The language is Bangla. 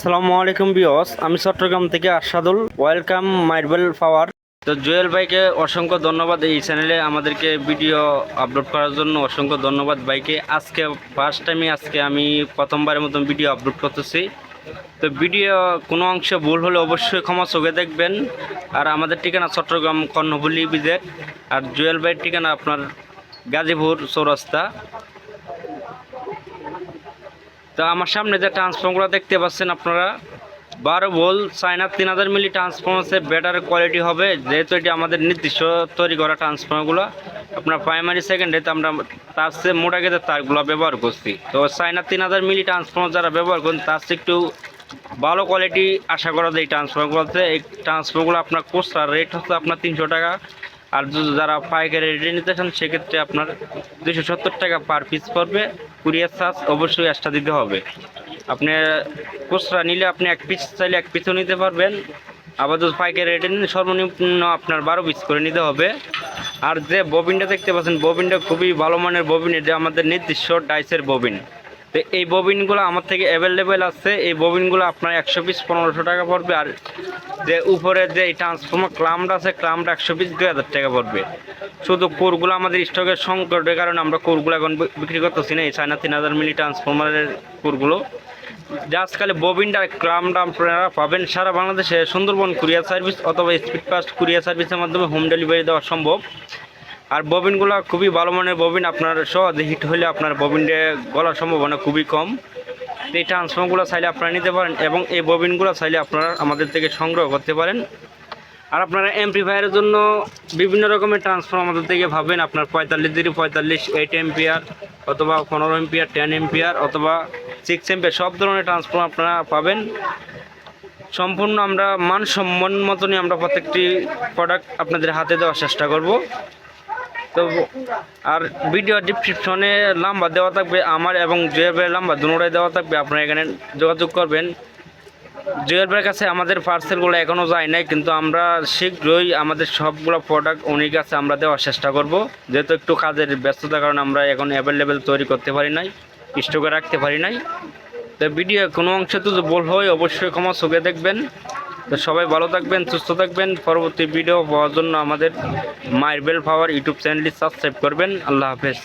আসসালামু আলাইকুম বিয়স আমি চট্টগ্রাম থেকে আশাদুল ওয়েলকাম মার্বেল পাওয়ার তো জুয়েল ভাইকে অসংখ্য ধন্যবাদ এই চ্যানেলে আমাদেরকে ভিডিও আপলোড করার জন্য। অসংখ্য ধন্যবাদ ভাইকে। আজকে ফার্স্ট টাইমে আজকে আমি প্রথমবারের মতন ভিডিও আপলোড করতেছি। তো ভিডিও কোনো অংশে ভুল হলে অবশ্যই ক্ষমা চোখে দেখবেন। আর আমাদের ঠিকানা চট্টগ্রাম কর্ণফুলি বিজেট আর জুয়েল ভাইয়ের ঠিকানা আপনার গাজীপুর চৌরাস্তা। তো আমার সামনে যে ট্রান্সফর্মগুলো দেখতে পাচ্ছেন আপনারা, বারো ভোল চায়না তিন হাজার মিলি ট্রান্সফর্ম আছে বেটার কোয়ালিটি হবে। যেহেতু এটি আমাদের নির্দিষ্ট তৈরি করা ট্রান্সফর্মগুলো আপনার প্রাইমারি সেকেন্ডারিতে আমরা তার চেয়ে মোটা গেদের তারগুলো ব্যবহার করছি। তো চায়না তিন হাজার মিলি ট্রান্সফর্ম যারা ব্যবহার করেন, তার চেয়ে একটু ভালো কোয়ালিটি আশা করা যায় এই ট্রান্সফর্মগুলোতে এই ট্রান্সফর্মগুলো আপনার কোস্টার রেট হচ্ছে আপনার তিনশো টাকা। আর যারা পাইকারি রেটে নিতে চান, সেক্ষেত্রে আপনার দুশো সত্তর টাকা পার পিস পড়বে। কুরিয়ার চার্জ অবশ্যই এক্সট্রা দিতে হবে। আপনি খুচরা নিলে আপনি এক পিস চাইলে এক পিসও নিতে পারবেন। আবার যদি পাইকারি রেটে নিন সর্বনিম্ন আপনার বারো পিস করে নিতে হবে। আর যে ববিনটা দেখতে পাচ্ছেন, ববিনটা খুবই ভালো মানের ববিন। এটা আমাদের নির্দিষ্ট ডাইসের ববিন। তো এই ববিনগুলো আমার থেকে অ্যাভেলেবেল আছে। এই ববিনগুলো আপনার একশো পিস পনেরোশো টাকা পড়বে। আর যে উপরে যে এই ট্রান্সফর্মার ক্লামটা আছে ক্লামটা একশো পিস দুই হাজার টাকা পড়বে। শুধু কোরগুলো আমাদের স্টকের সংকটের কারণে আমরা কোরগুলো এখন বিক্রি করতেছি না। এই চায়না তিন হাজার মিলি ট্রান্সফর্মারের কোরগুলো। জাস্ট খালি ববিনটা ক্রামটা আপনারা পাবেন সারা বাংলাদেশে। সুন্দরবন কুরিয়ার সার্ভিস অথবা স্পিড ফাস্ট কুরিয়ার সার্ভিসের মাধ্যমে হোম ডেলিভারি দেওয়া সম্ভব। আর ববিনগুলো খুবই ভালো মানের ববিন, আপনার সহজে হিট হলে আপনার ববিনটা গলার সম্ভাবনা খুবই কম। এই ট্রান্সফর্মগুলো চাইলে আপনারা নিতে পারেন এবং এই ববিনগুলো চাইলে আপনারা আমাদের থেকে সংগ্রহ করতে পারেন। আর আপনারা এমপ্লিফায়ারের জন্য বিভিন্ন রকমের ট্রান্সফর্ম আমাদের থেকে ভাবেন। আপনার পঁয়তাল্লিশ জিরো পঁয়তাল্লিশ এইট এমপিয়ার অথবা পনেরো এমপিয়ার টেন এমপিয়ার অথবা সিক্স এমপিয়ার সব ধরনের ট্রান্সফর্ম আপনারা পাবেন। সম্পূর্ণ আমরা মানসম্মান মতনই আমরা প্রত্যেকটি প্রোডাক্ট আপনাদের হাতে দেওয়ার চেষ্টা করব। তো আর ভিডিও ডিসক্রিপশনে নাম্বার দেওয়া থাকবে আমার এবং জুয়েবের নাম্বার দুটোটাই দেওয়া থাকবে। আপনারা এখানে যোগাযোগ করবেন। জুয়েলের কাছে আমাদের পার্সেলগুলো এখনও যায় নাই, কিন্তু আমরা শীঘ্রই আমাদের সবগুলো প্রোডাক্ট উনির কাছে আমরা দেওয়ার চেষ্টা করব। যেহেতু একটু কাজের ব্যস্ততার কারণে আমরা এখন অ্যাভেলেবেল তৈরি করতে পারি নাই স্টকে রাখতে পারি নাই। তো ভিডিও কোনো অংশে তো বল হয়, অবশ্যই ক্ষমা চোখে দেখবেন। তো সবাই ভালো থাকবেন, সুস্থ থাকবেন। পরবর্তী ভিডিও পাওয়ার জন্য আমাদের মার্বেল পাওয়ার ইউটিউব চ্যানেলটি সাবস্ক্রাইব করবেন। আল্লাহ হাফেজ।